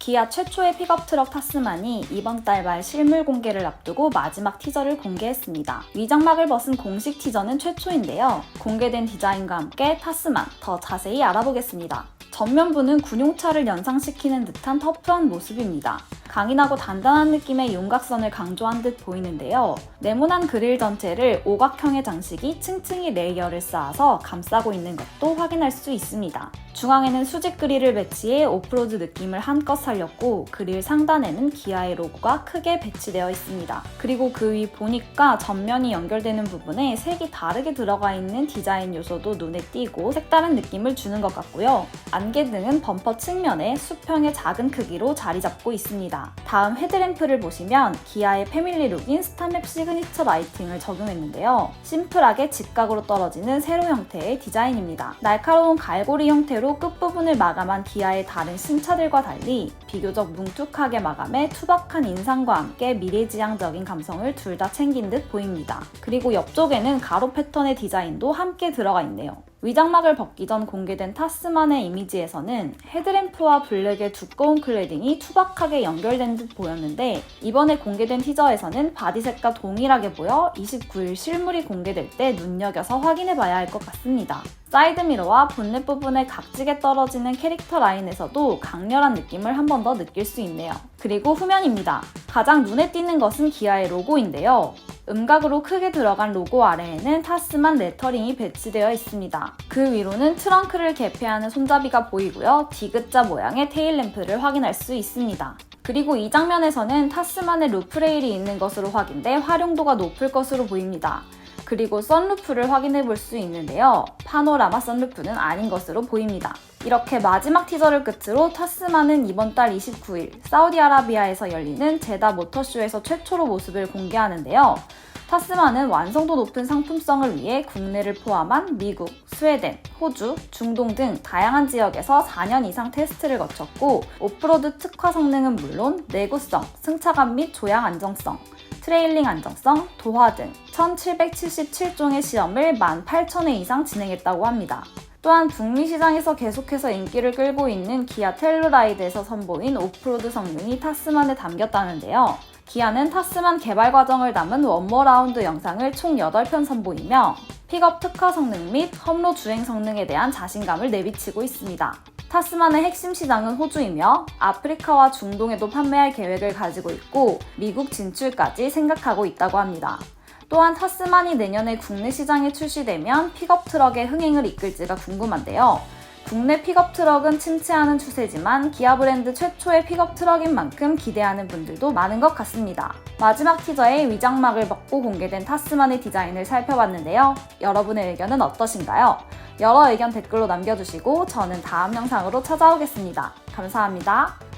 기아 최초의 픽업 트럭 타스만이 이번 달 말 실물 공개를 앞두고 마지막 티저를 공개했습니다. 위장막을 벗은 공식 티저는 최초인데요. 공개된 디자인과 함께 타스만 더 자세히 알아보겠습니다. 전면부는 군용차를 연상시키는 듯한 터프한 모습입니다. 강인하고 단단한 느낌의 윤곽선을 강조한 듯 보이는데요. 네모난 그릴 전체를 오각형의 장식이 층층이 레이어를 쌓아서 감싸고 있는 것도 확인할 수 있습니다. 중앙에는 수직 그릴을 배치해 오프로드 느낌을 한껏 살렸고 그릴 상단에는 기아의 로고가 크게 배치되어 있습니다. 그리고 그 위 보니까 전면이 연결되는 부분에 색이 다르게 들어가 있는 디자인 요소도 눈에 띄고 색다른 느낌을 주는 것 같고요. 안개등은 범퍼 측면에 수평의 작은 크기로 자리 잡고 있습니다. 다음 헤드램프를 보시면 기아의 패밀리룩인 스타맵 시그니처 라이팅을 적용했는데요. 심플하게 직각으로 떨어지는 세로 형태의 디자인입니다. 날카로운 갈고리 형태로 끝부분을 마감한 기아의 다른 신차들과 달리 비교적 뭉툭하게 마감해 투박한 인상과 함께 미래지향적인 감성을 둘 다 챙긴 듯 보입니다. 그리고 옆쪽에는 가로 패턴의 디자인도 함께 들어가 있네요. 위장막을 벗기 전 공개된 타스만의 이미지에서는 헤드램프와 블랙의 두꺼운 클레딩이 투박하게 연결된 듯 보였는데 이번에 공개된 티저에서는 바디색과 동일하게 보여 29일 실물이 공개될 때 눈여겨서 확인해 봐야 할 것 같습니다. 사이드미러와 본넷 부분에 각지게 떨어지는 캐릭터 라인에서도 강렬한 느낌을 한 번 더 느낄 수 있네요. 그리고 후면입니다. 가장 눈에 띄는 것은 기아의 로고인데요. 음각으로 크게 들어간 로고 아래에는 타스만 레터링이 배치되어 있습니다. 그 위로는 트렁크를 개폐하는 손잡이가 보이고요. 디귿자 모양의 테일램프를 확인할 수 있습니다. 그리고 이 장면에서는 타스만의 루프레일이 있는 것으로 확인돼 활용도가 높을 것으로 보입니다. 그리고 선루프를 확인해 볼 수 있는데요. 파노라마 선루프는 아닌 것으로 보입니다. 이렇게 마지막 티저를 끝으로 타스만은 이번 달 29일 사우디아라비아에서 열리는 제다 모터쇼에서 최초로 모습을 공개하는데요. 타스만은 완성도 높은 상품성을 위해 국내를 포함한 미국, 스웨덴, 호주, 중동 등 다양한 지역에서 4년 이상 테스트를 거쳤고 오프로드 특화 성능은 물론 내구성, 승차감 및 조향 안정성, 트레일링 안정성, 도화 등 1777종의 시험을 18,000회 이상 진행했다고 합니다. 또한 북미 시장에서 계속해서 인기를 끌고 있는 기아 텔루라이드에서 선보인 오프로드 성능이 타스만에 담겼다는데요. 기아는 타스만 개발 과정을 담은 원모 라운드 영상을 총 8편 선보이며 픽업 특화 성능 및 험로 주행 성능에 대한 자신감을 내비치고 있습니다. 타스만의 핵심 시장은 호주이며 아프리카와 중동에도 판매할 계획을 가지고 있고 미국 진출까지 생각하고 있다고 합니다. 또한 타스만이 내년에 국내 시장에 출시되면 픽업 트럭의 흥행을 이끌지가 궁금한데요. 국내 픽업 트럭은 침체하는 추세지만 기아 브랜드 최초의 픽업 트럭인 만큼 기대하는 분들도 많은 것 같습니다. 마지막 티저의 위장막을 벗고 공개된 타스만의 디자인을 살펴봤는데요. 여러분의 의견은 어떠신가요? 여러 의견 댓글로 남겨주시고 저는 다음 영상으로 찾아오겠습니다. 감사합니다.